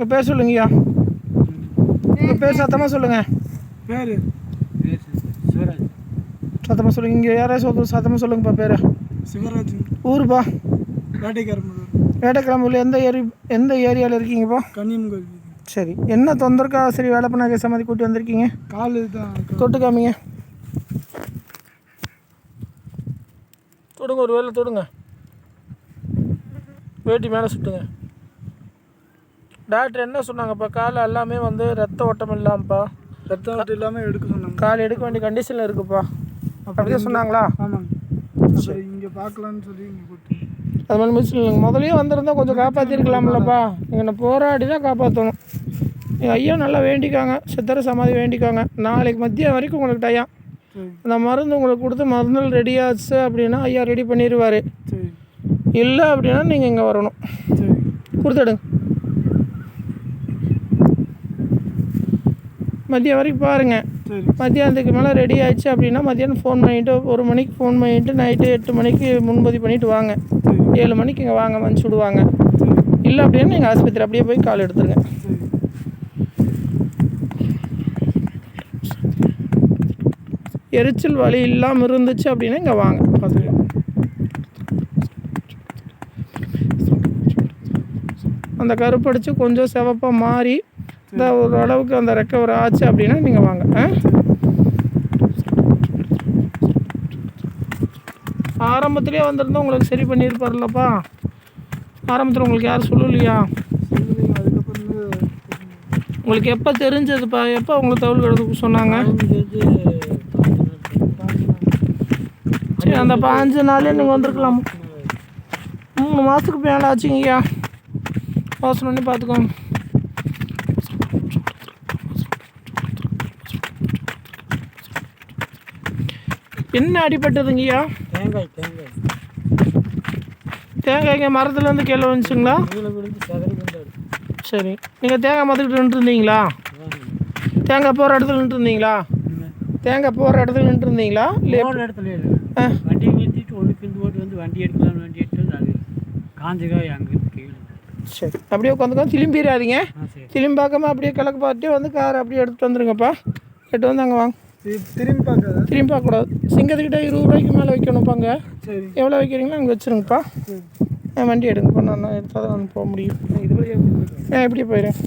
உங்கள் பேர் சொல்லுங்கய்யா உங்கள் பேர் சத்தமாக சொல்லுங்கள் பேர்? சத்தமாக சொல்லுங்க இங்கே யாராவது சொல்ல சத்தமாக சொல்லுங்கப்பா பேர். சிவராஜ் ஊருப்பா? வேட்டைக்காரமலூர் வேட்டக்கிழமையில் எந்த ஏரி எந்த ஏரியாவில் இருக்கீங்கப்பா? கன்னியம்கோவில் சரி என்ன தொந்தரக்கா சரி வேலை பண்ண கேச மாதிரி கூட்டி வந்திருக்கீங்க? கால் தான் தொட்டு காமிங்க. தொடுங்க ஒரு வேலை தொடுங்க. வேட்டி மேலே சுட்டுங்க. டாக்டர் என்ன சொன்னாங்கப்பா? கால் எல்லாமே வந்து ரத்த ஓட்டம் இல்லாமப்பா. ரத்தம் மட்டும் இல்லாமல் எடுக்க சொன்னாங்க. கால் எடுக்க வேண்டிய கண்டிஷனில் இருக்குப்பா. அப்படியே சொன்னாங்களா? ஆமாங்க. இங்கே பார்க்கலான்னு சொல்லி இங்கே கூப்பிட்டு அது மாதிரி மிஸ் இல்லைங்க. முதல்லயே வந்திருந்தா கொஞ்சம் காப்பாற்றிருக்கலாம்லப்பா என்னை போராடி தான் காப்பாற்றணும் எங்கள் ஐயா நல்லா வேண்டிக்காங்க. சித்தர சமாதி வேண்டிக்காங்க. நாளைக்கு மதியம் வரைக்கும் உங்களுக்கு டயம் அந்த மருந்து உங்களுக்கு கொடுத்து மருந்துகள் ரெடி ஆச்சு அப்படின்னா ஐயா ரெடி பண்ணிடுவார் இல்லை அப்படின்னா நீங்கள் இங்கே வரணும். கொடுத்துடுங்க மதியம் வரைக்கும் பாருங்கள் மத்தியானத்துக்கு மேலே ரெடி ஆயிடுச்சு அப்படின்னா மத்தியானம் ஃபோன் பண்ணிவிட்டு ஒரு மணிக்கு ஃபோன் பண்ணிவிட்டு நைட்டு எட்டு மணிக்கு முன்பதிவு பண்ணிவிட்டு வாங்க. ஏழு மணிக்கு இங்கே வாங்க வந்து சுடுவாங்க. சரி. இல்லை அப்படின்னா நீங்கள் ஆஸ்பத்திரி அப்படியே போய் கால் எடுத்துருங்க. எரிச்சல் வலி இல்லாமல் இருந்துச்சு அப்படின்னா இங்கே வாங்க பார்த்துக்கலாம். அந்த கருப்படிச்சு கொஞ்சம் சிவப்பாக மாறி இந்த ஓரளவுக்கு அந்த ரெக்கவர் ஆச்சு அப்படின்னா நீங்கள் வாங்க ஆ? வந்திருந்தா உங்களுக்கு சரி பண்ணியிருப்பார்லப்பா ஆரம்பத்தில் உங்களுக்கு யாரும் சொல்லலையா? அதுக்கப்புறம் வந்து உங்களுக்கு எப்போ தெரிஞ்சதுப்பா? எப்போ உங்களுக்கு தகவல் எடுத்து சொன்னாங்க? சரி அந்த பாஞ்சு நாளே நீங்கள் வந்திருக்கலாம். மூணு மாதத்துக்கு மேலே ஆச்சுங்கய்யா. யோசனை பார்த்துக்கோங்க. என்ன அடிபட்டதுங்கய்யா தேங்காய் தேங்காய். தேங்காய்ங்க மரத்துலேருந்து கீழே வந்துச்சுங்களா சரி. நீங்கள் தேங்காய் மரத்துக்கிட்ட நின்றுருந்தீங்களா? தேங்காய் போகிற இடத்துல நின்றுருந்தீங்களா? தேங்காய் போகிற இடத்துல நின்றுருந்தீங்களா? இல்லை இடத்துல வண்டியை நிறுத்திட்டு ஒன்று கிண்டு ஓட்டு வந்து வண்டி எடுக்கலாம்னு வண்டி எடுத்து அது காஞ்சகாய் அங்கே கீழே சரி. அப்படியே உட்காந்துக்கோ திரும்பிடாதீங்க பார்க்காம அப்படியே கிழக்கு பார்த்துட்டு வந்து கார் அப்படியே எடுத்துட்டு வந்துருங்கப்பா. எடுத்து வந்து அங்கே வாங்க. திரும்பி பார்க்காத? திரும்பி பார்க்கக்கூடாது. சிங்கத்துக்கிட்ட இருபது ரூபாய்க்கு மேலே வைக்கணும்ப்பாங்க சரி. எவ்வளோ வைக்கிறீங்களோ அங்கே வச்சுருங்கப்பா. சரி. ஆ, வண்டி எடுங்கப்பா நான் எடுத்தால் தான் நான் போக முடியும். ஆ இப்படியே போயிடுறேன்